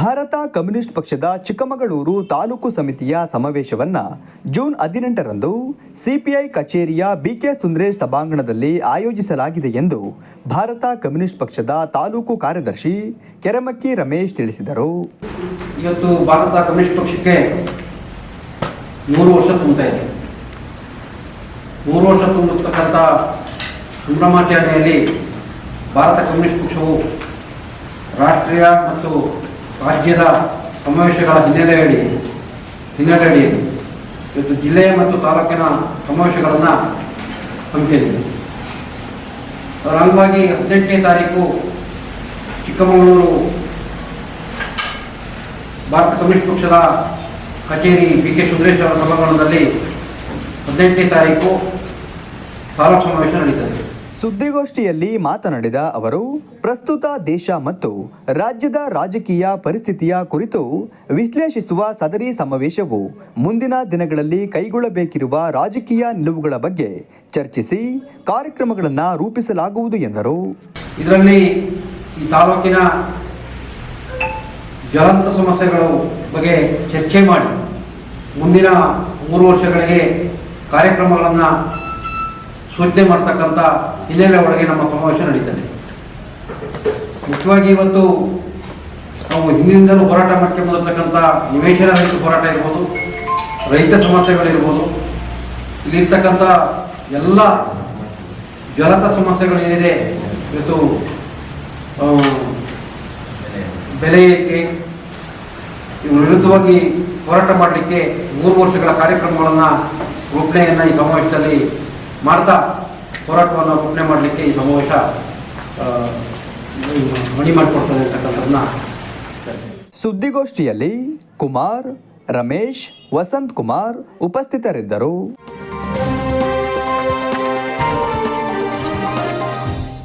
Bharat communist ಪಕ್ಷದ ಚಿಕ್ಕಮಗಳೂರು ತಾಲೂಕು ಸಮಿತಿಯ ಸಮಾವೇಶವನ್ನ ಜೂನ್ ಹದಿನೆಂಟರಂದು ಸಿಪಿಐ ಕಚೇರಿಯ ಬಿಕೆ ಸುಂದರೇಶ್ ಸಭಾಂಗಣದಲ್ಲಿ ಆಯೋಜಿಸಲಾಗಿದೆ ಎಂದು ಭಾರತ ಕಮ್ಯುನಿಸ್ಟ್ ಪಕ್ಷದ ತಾಲೂಕು ಕಾರ್ಯದರ್ಶಿ ಕೆರಮಕ್ಕಿ ರಮೇಶ್ ತಿಳಿಸಿದರು. ಇವತ್ತು ಭಾರತ ಕಮ್ಯುನಿಸ್ಟ್ ಪಕ್ಷಕ್ಕೆ ನೂರು ವರ್ಷ ತುಂಬುತ್ತಿದೆ ಇದೆ. ನೂರು ವರ್ಷ ತುಂಬಿರ್ತಕ್ಕಂಥ ಸಂಭ್ರಮಾಚರಣೆಯಲ್ಲಿ ಭಾರತ ಕಮ್ಯುನಿಸ್ಟ್ ಪಕ್ಷವು ರಾಷ್ಟ್ರೀಯ ಮತ್ತು ರಾಜ್ಯದ ಸಮಾವೇಶಗಳ ಹಿನ್ನೆಲೆಯಡಿ ಹಿನ್ನೆಲೆಯಡಿಯಲ್ಲಿ ಇವತ್ತು ಜಿಲ್ಲೆ ಮತ್ತು ತಾಲೂಕಿನ ಸಮಾವೇಶಗಳನ್ನು ಹಮ್ಮಿಕೊಂಡಿದೆ ಅದರ ಅಂಗವಾಗಿ ಹದಿನೆಂಟನೇ ತಾರೀಕು ಚಿಕ್ಕಮಗಳೂರು ಭಾರತ ಕಮ್ಯುನಿಸ್ಟ್ ಪಕ್ಷದ ಕಚೇರಿ ಬಿ ಕೆ ಸುಂದರೇಶ್ವರ ಸಭಾಂಗಣದಲ್ಲಿ ಹದಿನೆಂಟನೇ ತಾರೀಕು ತಾಲೂಕು ಸಮಾವೇಶ ನಡೀತದೆ. ಸುದ್ದಿಗೋಷ್ಠಿಯಲ್ಲಿ ಮಾತನಾಡಿದ ಅವರು, ಪ್ರಸ್ತುತ ದೇಶ ಮತ್ತು ರಾಜ್ಯದ ರಾಜಕೀಯ ಪರಿಸ್ಥಿತಿಯ ಕುರಿತು ವಿಶ್ಲೇಷಿಸುವ ಸದರಿ ಸಮಾವೇಶವು ಮುಂದಿನ ದಿನಗಳಲ್ಲಿ ಕೈಗೊಳ್ಳಬೇಕಿರುವ ರಾಜಕೀಯ ನಿಲುವುಗಳ ಬಗ್ಗೆ ಚರ್ಚಿಸಿ ಕಾರ್ಯಕ್ರಮಗಳನ್ನು ರೂಪಿಸಲಾಗುವುದು ಎಂದರು. ಇದರಲ್ಲಿ ಈ ತಾಲೂಕಿನ ಜ್ವಲಂತ ಸಮಸ್ಯೆಗಳ ಬಗ್ಗೆ ಚರ್ಚೆ ಮಾಡಿ ಮುಂದಿನ ಮೂರು ವರ್ಷಗಳಿಗೆ ಕಾರ್ಯಕ್ರಮಗಳನ್ನು ಸೂಚನೆ ಮಾಡ್ತಕ್ಕಂಥ ಹಿನ್ನೆಲೆ ಒಳಗೆ ನಮ್ಮ ಸಮಾವೇಶ ನಡೀತದೆ. ಮುಖ್ಯವಾಗಿ ಇವತ್ತು ನಾವು ಹಿಂದಿನಿಂದಲೂ ಹೋರಾಟ ಮಾಡ್ಕೊಂಡು ಬರತಕ್ಕಂಥ ನಿವೇಶನ ರಹಿತ ಹೋರಾಟ ಇರ್ಬೋದು, ರೈತ ಸಮಸ್ಯೆಗಳಿರ್ಬೋದು ಇಲ್ಲಿರ್ತಕ್ಕಂಥ ಎಲ್ಲ ಜ್ವಲಂತ ಸಮಸ್ಯೆಗಳು ಏನಿದೆ, ಇವತ್ತು ಬೆಲೆ ಏರಿಕೆ, ಇವು ವಿರುದ್ಧವಾಗಿ ಹೋರಾಟ ಮಾಡಲಿಕ್ಕೆ ಮೂರು ವರ್ಷಗಳ ಕಾರ್ಯಕ್ರಮಗಳನ್ನು ರೂಪಣೆಯನ್ನು ಈ ಸಮಾವೇಶದಲ್ಲಿ ಮಾಡ್ತಾ ಹೋರಾಟವನ್ನು ರೂಪಣೆ ಮಾಡಲಿಕ್ಕೆ ಈ ಸಮಾವೇಶ ಮಣಿ ಮಾಡಿಕೊಡ್ತದೆ ಅಂತಕ್ಕಂಥದ್ದನ್ನ ಸುದ್ದಿಗೋಷ್ಠಿಯಲ್ಲಿ ಕುಮಾರ್, ರಮೇಶ್, ವಸಂತ್ ಕುಮಾರ್ ಉಪಸ್ಥಿತರಿದ್ದರು.